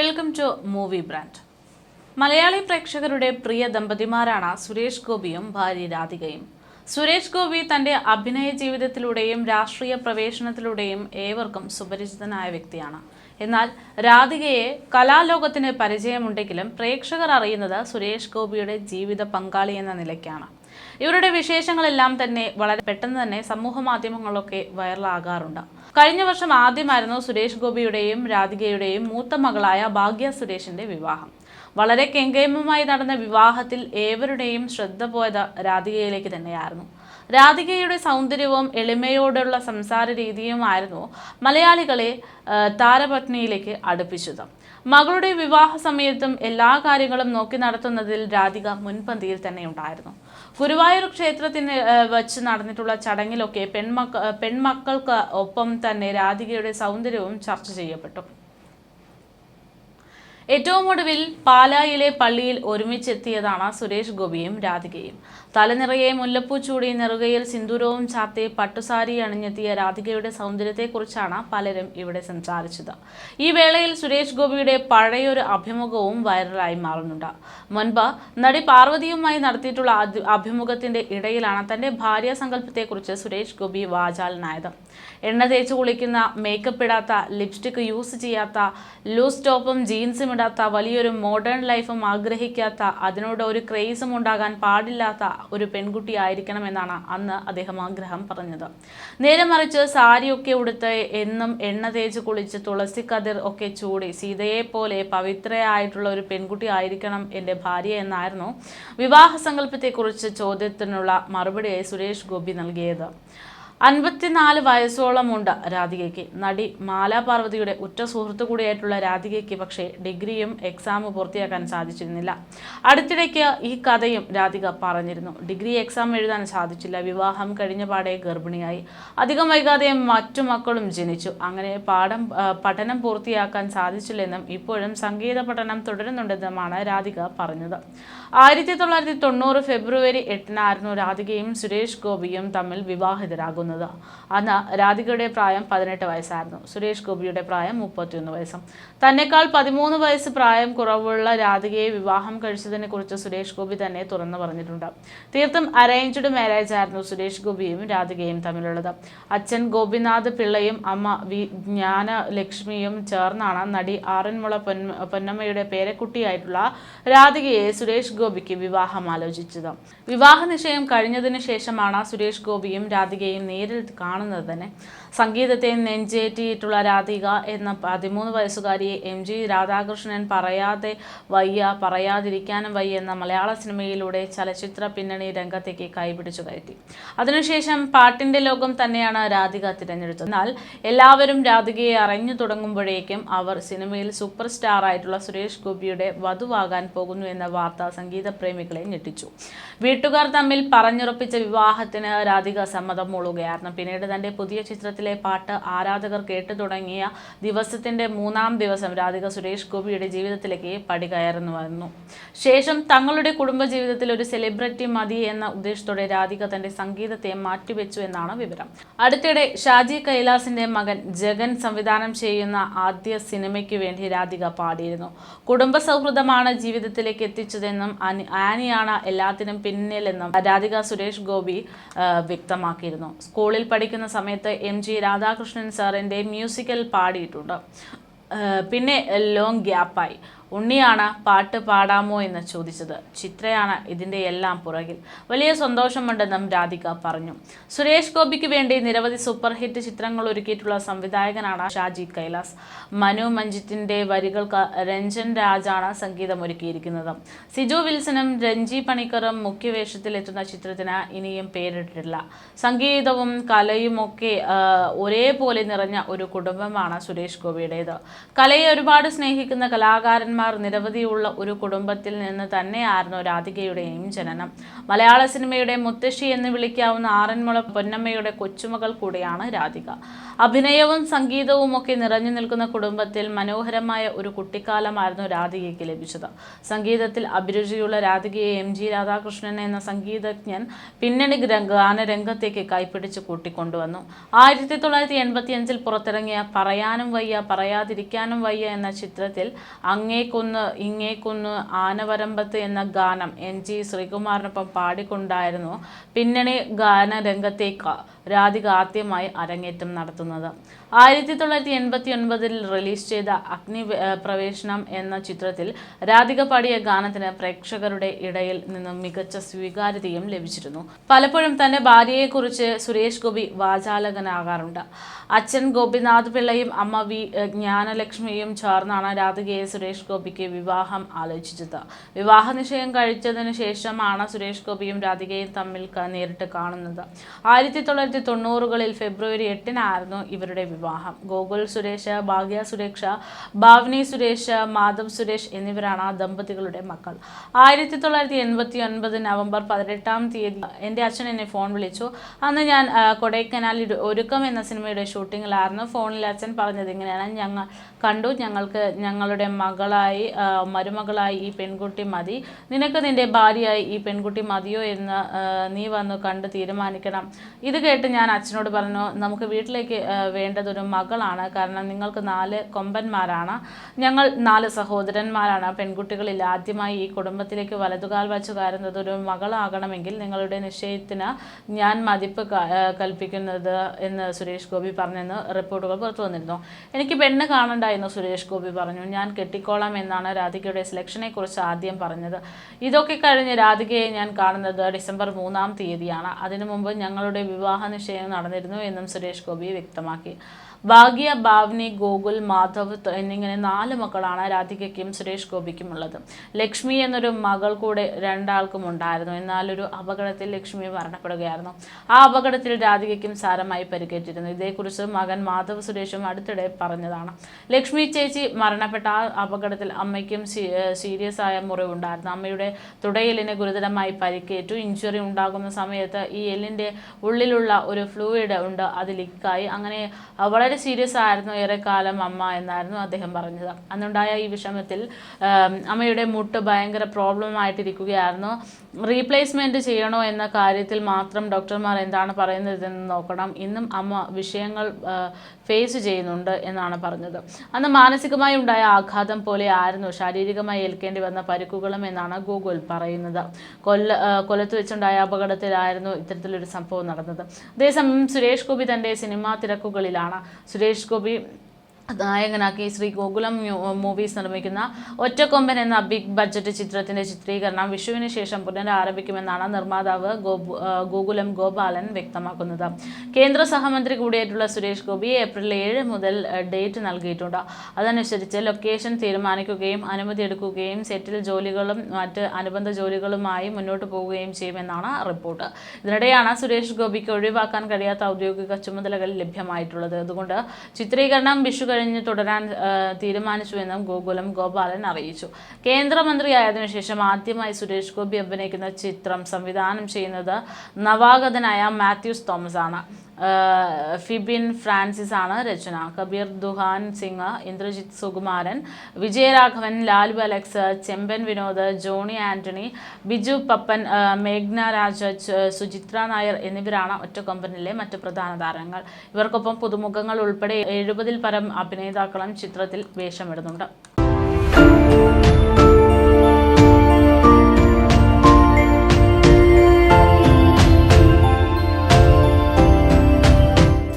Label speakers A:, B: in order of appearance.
A: Welcome to movie brand Malayali പ്രേക്ഷകരുടെ പ്രിയ ദമ്പതിമാരാണ് സുരേഷ് ഗോപിയും ഭാര്യ രാധികയും. സുരേഷ് ഗോപി തന്റെ അഭിനയ ജീവിതത്തിലൂടെയും രാഷ്ട്രീയ പ്രവേശനത്തിലൂടെയും ഏവർക്കും സുപരിചിതനായ വ്യക്തിയാണ്. എന്നാൽ രാധികയെ കലാലോകത്തിന് പരിചയമുണ്ടെങ്കിലും പ്രേക്ഷകർ അറിയുന്നത് സുരേഷ് ഗോപിയുടെ ജീവിത പങ്കാളി എന്ന നിലയ്ക്കാണ്. ഇവരുടെ വിശേഷങ്ങളെല്ലാം തന്നെ വളരെ പെട്ടെന്ന് തന്നെ സമൂഹ മാധ്യമങ്ങളിലൊക്കെ വൈറലാകാറുണ്ട്. കഴിഞ്ഞ വർഷം ആദ്യമായിരുന്നു സുരേഷ് ഗോപിയുടെയും രാധികയുടെയും മൂത്ത മകളായ ഭാഗ്യ സുരേഷിന്റെ വിവാഹം. വളരെ കെങ്കേമമായി നടന്ന വിവാഹത്തിൽ ഏവരുടെയും ശ്രദ്ധ പോയത് രാധികയിലേക്ക് തന്നെയായിരുന്നു. രാധികയുടെ സൗന്ദര്യവും എളിമയോടുള്ള സംസാര രീതിയുമായിരുന്നു മലയാളികളെ താരപത്നിയിലേക്ക് അടുപ്പിച്ചത്. മകളുടെ വിവാഹ സമയത്തും എല്ലാ കാര്യങ്ങളും നോക്കി നടത്തുന്നതിൽ രാധിക മുൻപന്തിയിൽ തന്നെ ഉണ്ടായിരുന്നു. ഗുരുവായൂർ ക്ഷേത്രത്തിന് വച്ച് നടന്നിട്ടുള്ള ചടങ്ങിലൊക്കെ പെൺമക്ക പെൺമക്കൾക്ക് ഒപ്പം തന്നെ രാധികയുടെ സൗന്ദര്യവും ചർച്ച ചെയ്യപ്പെട്ടു. ഏറ്റവും ഒടുവിൽ പാലായിലെ പള്ളിയിൽ ഒരുമിച്ചെത്തിയതാണ് സുരേഷ് ഗോപിയും രാധികയും. തലനിറയെ മുല്ലപ്പൂ ചൂടി നെറുകയിൽ സിന്ദൂരവും ചാർത്തി പട്ടുസാരി അണിഞ്ഞെത്തിയ രാധികയുടെ സൗന്ദര്യത്തെക്കുറിച്ചാണ് പലരും ഇവിടെ സംസാരിച്ചത്. ഈ വേളയിൽ സുരേഷ് ഗോപിയുടെ പഴയൊരു അഭിമുഖവും വൈറലായി മാറുന്നുണ്ട്. മുൻപ് നടി പാർവതിയുമായി നടത്തിയിട്ടുള്ള അഭിമുഖത്തിന്റെ ഇടയിലാണ് തന്റെ ഭാര്യ സങ്കല്പത്തെക്കുറിച്ച് സുരേഷ് ഗോപി വാചാലനായത്. എണ്ണ തേച്ച് കുളിക്കുന്ന മേക്കപ്പ് ഇടാത്ത ലിപ്സ്റ്റിക് യൂസ് ചെയ്യാത്ത ലൂസ് ടോപ്പും ജീൻസും ഇടാത്ത വലിയൊരു മോഡേൺ ലൈഫും ആഗ്രഹിക്കാത്ത അതിനോട് ഒരു ക്രേസും ഉണ്ടാകാൻ പാടില്ലാത്ത ഒരു പെൺകുട്ടി ആയിരിക്കണം എന്നാണ് അന്ന് അദ്ദേഹം ആഗ്രഹം പറഞ്ഞത്. നേരെ മറിച്ച് സാരിയൊക്കെ ഉടുത്ത് എന്നും എണ്ണ തേച്ച് കുളിച്ച് തുളസി കതിർ ഒക്കെ ചൂടി സീതയെ പോലെ പവിത്രയായിട്ടുള്ള ഒരു പെൺകുട്ടി ആയിരിക്കണം എന്റെ ഭാര്യ എന്നായിരുന്നു വിവാഹ സങ്കല്പത്തെക്കുറിച്ച് ചോദ്യത്തിനുള്ള മറുപടിയായി സുരേഷ് ഗോപി നൽകിയത്. അൻപത്തിനാല് വയസ്സോളമുണ്ട് രാധികയ്ക്ക്. നടി മാലാ പാർവതിയുടെ ഉറ്റ സുഹൃത്തു കൂടിയായിട്ടുള്ള രാധികയ്ക്ക് പക്ഷേ ഡിഗ്രിയും എക്സാമും പൂർത്തിയാക്കാൻ സാധിച്ചിരുന്നില്ല. അടുത്തിടയ്ക്ക് ഈ കഥയും രാധിക പറഞ്ഞിരുന്നു. ഡിഗ്രി എക്സാം എഴുതാൻ സാധിച്ചില്ല. വിവാഹം കഴിഞ്ഞ പാടെ ഗർഭിണിയായി. അധികം വൈകാതെ മറ്റു മക്കളും ജനിച്ചു. അങ്ങനെ പാഠം പഠനം പൂർത്തിയാക്കാൻ സാധിച്ചില്ലെന്നും ഇപ്പോഴും സംഗീത പഠനം തുടരുന്നുണ്ടെന്നുമാണ് രാധിക പറഞ്ഞത്. ആയിരത്തി തൊള്ളായിരത്തി തൊണ്ണൂറ് ഫെബ്രുവരി എട്ടിനായിരുന്നു രാധികയും സുരേഷ് ഗോപിയും തമ്മിൽ വിവാഹിതരാകുന്നത്. അന്ന് രാധികയുടെ പ്രായം പതിനെട്ട് വയസ്സായിരുന്നു. സുരേഷ് ഗോപിയുടെ പ്രായം മുപ്പത്തിയൊന്ന് വയസ്സും. തന്നെക്കാൾ പതിമൂന്ന് വയസ്സ് പ്രായം കുറവുള്ള രാധികയെ വിവാഹം കഴിച്ചതിനെ കുറിച്ച് സുരേഷ് ഗോപി തന്നെ തുറന്നു പറഞ്ഞിട്ടുണ്ട്. തീർത്തും അറേഞ്ച്ഡ് മാരേജ് ആയിരുന്നു സുരേഷ് ഗോപിയും രാധികയും തമ്മിലുള്ളത്. അച്ഛൻ ഗോപിനാഥ് പിള്ളയും അമ്മ വി ജ്ഞാന ലക്ഷ്മിയും ചേർന്നാണ് നടി ആറന്മുള പൊന്ന പൊന്നമ്മയുടെ പേരക്കുട്ടിയായിട്ടുള്ള രാധികയെ സുരേഷ് ഗോപിക്ക് വിവാഹം ആലോചിച്ചത്. വിവാഹ നിശ്ചയം കഴിഞ്ഞതിന് ശേഷമാണ് സുരേഷ് ഗോപിയും രാധികയും നേരിൽ കാണുന്നത് തന്നെ. സംഗീതത്തെ നെഞ്ചേറ്റിയിട്ടുള്ള രാധിക എന്ന പതിമൂന്ന് വയസ്സുകാരിയെ എം ജി രാധാകൃഷ്ണൻ പറയാതെ വയ്യ പറയാതിരിക്കാനും വയ്യ എന്ന മലയാള സിനിമയിലൂടെ ചലച്ചിത്ര പിന്നണി രംഗത്തേക്ക് കൈപിടിച്ചു കയറ്റി. അതിനുശേഷം പാട്ടിന്റെ ലോകം തന്നെയാണ് രാധിക തിരഞ്ഞെടുത്തത്. എന്നാൽ എല്ലാവരും രാധികയെ അറിഞ്ഞു തുടങ്ങുമ്പോഴേക്കും അവർ സിനിമയിൽ സൂപ്പർ സ്റ്റാർ ആയിട്ടുള്ള സുരേഷ് ഗോപിയുടെ വധുവാകാൻ പോകുന്നു എന്ന വാർത്ത സംഗീത പ്രേമികളെ ഞെട്ടിച്ചു. വീട്ടുകാർ തമ്മിൽ പറഞ്ഞുറപ്പിച്ച വിവാഹത്തിന് രാധിക സമ്മതം മൂളുകയായിരുന്നു പിന്നീട് തന്റെ പുതിയ ചിത്രത്തിലെ പാട്ട് ആരാധകർ കേട്ടു തുടങ്ങിയ ദിവസത്തിന്റെ മൂന്നാം ദിവസം രാധിക സുരേഷ് ഗോപിയുടെ ജീവിതത്തിലേക്ക് പടി കയറുന്നു വന്നു. ശേഷം തങ്ങളുടെ കുടുംബ ജീവിതത്തിൽ ഒരു സെലിബ്രിറ്റി മതി എന്ന ഉദ്ദേശത്തോടെ രാധിക തന്റെ സംഗീതത്തെ മാറ്റിവെച്ചു എന്നാണ് വിവരം. അടുത്തിടെ ഷാജി കൈലാസിന്റെ മകൻ ജഗൻ സംവിധാനം ചെയ്യുന്ന ആദ്യ സിനിമയ്ക്ക് വേണ്ടി രാധിക പാടിയിരുന്നു. കുടുംബ സൗഹൃദമാണ് ജീവിതത്തിലേക്ക് എത്തിച്ചതെന്നും ആനിയാണ് എല്ലാത്തിനും പിന്നിലെന്നും രാധിക സുരേഷ് ഗോപി വ്യക്തമാക്കിയിരുന്നു. സ്കൂളിൽ പഠിക്കുന്ന സമയത്ത് എം ജി രാധാകൃഷ്ണൻ സാറിന്റെ മ്യൂസിക്കൽ പാടിയിട്ടുണ്ട്. പിന്നെ ലോങ് ഗ്യാപ്പായി ഉണ്ണിയാണ് പാട്ട് പാടാമോ എന്ന് ചോദിച്ചത്. ചിത്രയാണ് ഇതിന്റെ എല്ലാം പുറകിൽ. വലിയ സന്തോഷമുണ്ടെന്നും രാധിക പറഞ്ഞു. സുരേഷ് ഗോപിക്ക് വേണ്ടി നിരവധി സൂപ്പർ ഹിറ്റ് ചിത്രങ്ങൾ ഒരുക്കിയിട്ടുള്ള സംവിധായകനാണ് ഷാജി കൈലാസ്. മനു മഞ്ജിത്തിന്റെ വരികൾക്ക് രഞ്ജൻ രാജാണ് സംഗീതം ഒരുക്കിയിരിക്കുന്നത്. സിജു വിൽസനും രഞ്ജി പണിക്കറും മുഖ്യവേഷത്തിലെത്തുന്ന ചിത്രത്തിന് ഇനിയും പേരിട്ടിട്ടില്ല. സംഗീതവും കലയുമൊക്കെ ഒരേപോലെ നിറഞ്ഞ ഒരു കുടുംബമാണ് സുരേഷ് ഗോപിയുടേത്. കലയെ ഒരുപാട് സ്നേഹിക്കുന്ന കലാകാരന്മാർ സഹോദരന്മാർ നിരവധിയുള്ള ഒരു കുടുംബത്തിൽ നിന്ന് തന്നെയായിരുന്നു രാധികയുടെയും ജനനം. മലയാള സിനിമയുടെ മുത്തശ്ശി എന്ന് വിളിക്കാവുന്ന ആറന്മുള പൊന്നമ്മയുടെ കൊച്ചുമകൾ കൂടിയാണ് രാധിക. അഭിനയവും സംഗീതവും ഒക്കെ നിറഞ്ഞു നിൽക്കുന്ന കുടുംബത്തിൽ മനോഹരമായ ഒരു കുട്ടിക്കാലമായിരുന്നു രാധികയ്ക്ക് ലഭിച്ചത്. സംഗീതത്തിൽ അഭിരുചിയുള്ള രാധികയെ എം ജി രാധാകൃഷ്ണൻ എന്ന സംഗീതജ്ഞൻ പിന്നണി ഗാനരംഗത്തേക്ക് കൈപ്പിടിച്ച് കൂട്ടിക്കൊണ്ടുവന്നു. ആയിരത്തി തൊള്ളായിരത്തി എൺപത്തി അഞ്ചിൽ പുറത്തിറങ്ങിയ പറയാനും വയ്യ പറയാതിരിക്കാനും വയ്യ എന്ന ചിത്രത്തിൽ അങ്ങേക്കുന്ന് ഇങ്ങേക്കുന്ന് ആനവരമ്പത്ത് എന്ന ഗാനം എൻ ജി ശ്രീകുമാറിനൊപ്പം പാടിക്കൊണ്ടായിരുന്നു. പിന്നണി ഗാനരംഗത്തേക്ക് രാധിക ആദ്യമായി അരങ്ങേറ്റം നടത്തുന്നത്. ആയിരത്തി തൊള്ളായിരത്തി എൺപത്തി ഒൻപതിൽ റിലീസ് ചെയ്ത അഗ്നി പ്രവേശനം എന്ന ചിത്രത്തിൽ രാധിക പാടിയ ഗാനത്തിന് പ്രേക്ഷകരുടെ ഇടയിൽ നിന്നും മികച്ച സ്വീകാര്യതയും ലഭിച്ചിരുന്നു. പലപ്പോഴും തന്റെ ഭാര്യയെക്കുറിച്ച് സുരേഷ് ഗോപി വാചാലകനാകാറുണ്ട്. അച്ഛൻ ഗോപിനാഥ് പിള്ളയും അമ്മ വി ജ്ഞാനലക്ഷ്മിയും ചേർന്നാണ് രാധികയെ സുരേഷ് ഗോപിക്ക് വിവാഹം ആലോചിച്ചത്. വിവാഹ നിശ്ചയം കഴിച്ചതിന് ശേഷമാണ് സുരേഷ് ഗോപിയും രാധികയും തമ്മിൽ നേരിട്ട് കാണുന്നത്. ആയിരത്തി തൊള്ളായിരത്തി തൊണ്ണൂറുകളിൽ ഫെബ്രുവരി എട്ടിനായിരുന്നു ഇവരുടെ വിവാഹം. ഗോകുൽ സുരേഷ് ഭാഗ്യ സുരേഷ ഭാവ്നി സുരേഷ് മാധവ് സുരേഷ് എന്നിവരാണ് ആ ദമ്പതികളുടെ മക്കൾ. ആയിരത്തി തൊള്ളായിരത്തി എൺപത്തി ഒൻപത് നവംബർ പതിനെട്ടാം തീയതി എന്റെ അച്ഛൻ എന്നെ ഫോൺ വിളിച്ചു. അന്ന് ഞാൻ കൊടൈക്കനാൽ ഒരുക്കം എന്ന സിനിമയുടെ ഷൂട്ടിങ്ങിലായിരുന്നു. ഫോണിൽ അച്ഛൻ പറഞ്ഞത് ഇങ്ങനെയാണ് ഞങ്ങൾ കണ്ടു ഞങ്ങൾക്ക് ഞങ്ങളുടെ മകളായി മരുമകളായി ഈ പെൺകുട്ടി മതി. നിനക്ക് നിന്റെ ഭാര്യയായി ഈ പെൺകുട്ടി മതിയോ എന്ന് നീ വന്ന് കണ്ട് തീരുമാനിക്കണം. ഇത് കേട്ട് ഞാൻ അച്ഛനോട് പറഞ്ഞു നമുക്ക് വീട്ടിലേക്ക് വേണ്ടതൊരു മകളാണ്. കാരണം നിങ്ങൾക്ക് നാല് കൊമ്പന്മാരാണ്. ഞങ്ങൾ നാല് സഹോദരന്മാരാണ്. പെൺകുട്ടികളിൽ ആദ്യമായി ഈ കുടുംബത്തിലേക്ക് വലതുകാൽ വച്ചു കയറുന്നത് ഒരു മകളാകണമെങ്കിൽ നിങ്ങളുടെ നിശ്ചയത്തിന് ഞാൻ മതിപ്പ് കൽപ്പിക്കുന്നത് എന്ന് സുരേഷ് ഗോപി പറഞ്ഞെന്ന് റിപ്പോർട്ടുകൾ പുറത്തു വന്നിരുന്നു. എനിക്ക് പെണ്ണ് കാണണ്ടായിരുന്നു സുരേഷ് ഗോപി പറഞ്ഞു. ഞാൻ കെട്ടിക്കോളാം എന്നാണ് രാധികയുടെ സെലക്ഷനെ കുറിച്ച് ആദ്യം പറഞ്ഞത്. ഇതൊക്കെ കഴിഞ്ഞ് രാധികയെ ഞാൻ കാണുന്നത് ഡിസംബർ മൂന്നാം തീയതിയാണ്. അതിനു മുമ്പ് ഞങ്ങളുടെ വിവാഹ നിശ്ചയം നടന്നിരുന്നു എന്നും സുരേഷ് ഗോപി വ്യക്തമാക്കി. ഭാഗ്യ ഭാവ്നി ഗോകുൽ മാധവ് എന്നിങ്ങനെ നാല് മക്കളാണ് രാധികയ്ക്കും സുരേഷ് ഗോപിക്കും ഉള്ളത്. ലക്ഷ്മി എന്നൊരു മകൾ കൂടെ രണ്ടാൾക്കും ഉണ്ടായിരുന്നു. എന്നാലൊരു അപകടത്തിൽ ലക്ഷ്മി മരണപ്പെടുകയായിരുന്നു. ആ അപകടത്തിൽ രാധികയ്ക്കും സാരമായി പരിക്കേറ്റിരുന്നു. ഇതേക്കുറിച്ച് മകൻ മാധവ് സുരേഷും അടുത്തിടെ പറഞ്ഞതാണ്. ലക്ഷ്മി ചേച്ചി മരണപ്പെട്ട ആ അപകടത്തിൽ അമ്മയ്ക്കും സീരിയസ് ആയ മുറിവുണ്ടായിരുന്നു. അമ്മയുടെ തുടയെല്ലിന് ഗുരുതരമായി പരിക്കേറ്റു. ഇഞ്ചുറി ഉണ്ടാകുന്ന സമയത്ത് ഈ എല്ലിന്റെ ഉള്ളിലുള്ള ഒരു ഫ്ലൂയിഡ് ഉണ്ട്. അത് ലീക്കായി. അങ്ങനെ അഹ് വളരെ സീരിയസ് ആയിരുന്നു ഏറെക്കാലം അമ്മ എന്നായിരുന്നു അദ്ദേഹം പറഞ്ഞത്. അന്നുണ്ടായ ഈ വിഷമത്തിൽ അമ്മയുടെ മുട്ട് ഭയങ്കര പ്രോബ്ലം ആയിട്ടിരിക്കുകയായിരുന്നു. റീപ്ലേസ്മെന്റ് ചെയ്യണോ എന്ന കാര്യത്തിൽ മാത്രം ഡോക്ടർമാർ എന്താണ് പറയുന്നതെന്ന് നോക്കണം. ഇന്നും അമ്മ വിഷയങ്ങൾ ഫേസ് ചെയ്യുന്നുണ്ട് എന്നാണ് പറഞ്ഞത്. അന്ന് മാനസികമായി ഉണ്ടായ ആഘാതം പോലെ ആയിരുന്നു. ശാരീരികമായി ഏൽക്കേണ്ടി വന്ന പരിക്കുകളും എന്നാണ് ഗൂഗിൾ പറയുന്നത്. കൊല്ല കൊല്ലത്ത് വെച്ചുണ്ടായ അപകടത്തിലായിരുന്നു ഇത്തരത്തിലൊരു സംഭവം നടന്നത്. അതേസമയം സുരേഷ് ഗോപി തന്റെ സിനിമാ തിരക്കുകളിലാണ്. സുരേഷ് ഗോപി നായകനാക്കി ശ്രീ ഗോകുലം മൂവീസ് നിർമ്മിക്കുന്ന ഒറ്റക്കൊമ്പൻ എന്ന ബിഗ് ബഡ്ജറ്റ് ചിത്രത്തിന്റെ ചിത്രീകരണം വിഷുവിന് ശേഷം പുനരാരംഭിക്കുമെന്നാണ് നിർമ്മാതാവ് ഗോകുലം ഗോപാലൻ വ്യക്തമാക്കുന്നത്. കേന്ദ്ര സഹമന്ത്രി കൂടിയായിട്ടുള്ള സുരേഷ് ഗോപി ഏപ്രിൽ ഏഴ് മുതൽ ഡേറ്റ് നൽകിയിട്ടുണ്ട്. അതനുസരിച്ച് ലൊക്കേഷൻ തീരുമാനിക്കുകയും അനുമതി എടുക്കുകയും സെറ്റിൽ ജോലികളും മറ്റ് അനുബന്ധ ജോലികളുമായി മുന്നോട്ട് പോവുകയും ചെയ്യുമെന്നാണ് റിപ്പോർട്ട്. ഇതിനിടെയാണ് സുരേഷ് ഗോപിക്ക് ഒഴിവാക്കാൻ കഴിയാത്ത ഔദ്യോഗിക ചുമതലകൾ ലഭ്യമായിട്ടുള്ളത്. അതുകൊണ്ട് ചിത്രീകരണം വിഷു കഴിഞ്ഞ് തുടരാൻ തീരുമാനിച്ചു തീരുമാനിച്ചുവെന്നും ഗോകുലം ഗോപാലൻ അറിയിച്ചു. കേന്ദ്രമന്ത്രിയായതിനു ശേഷം ആദ്യമായി സുരേഷ് ഗോപി അഭിനയിക്കുന്ന ചിത്രം സംവിധാനം ചെയ്യുന്നത് നവാഗതനായ മാത്യൂസ് തോമസ് ആണ് ഫിബിൻ ഫ്രാൻസിസ് ആണ് രചന. കബീർ ദുഹാൻ സിംഗ് ഇന്ദ്രജിത് സുകുമാരൻ വിജയരാഘവൻ ലാലു അലക്സ് ചെമ്പൻ വിനോദ് ജോണി ആന്റണി ബിജു പപ്പൻ മേഘ്ന രാജ സുചിത്ര നായർ എന്നിവരാണ് ഒറ്റക്കൊമ്പനിലെ മറ്റ് പ്രധാന താരങ്ങൾ. ഇവർക്കൊപ്പം പുതുമുഖങ്ങൾ ഉൾപ്പെടെ എഴുപതിൽ പരം അഭിനേതാക്കളും ചിത്രത്തിൽ വേഷമിടുന്നുണ്ട്.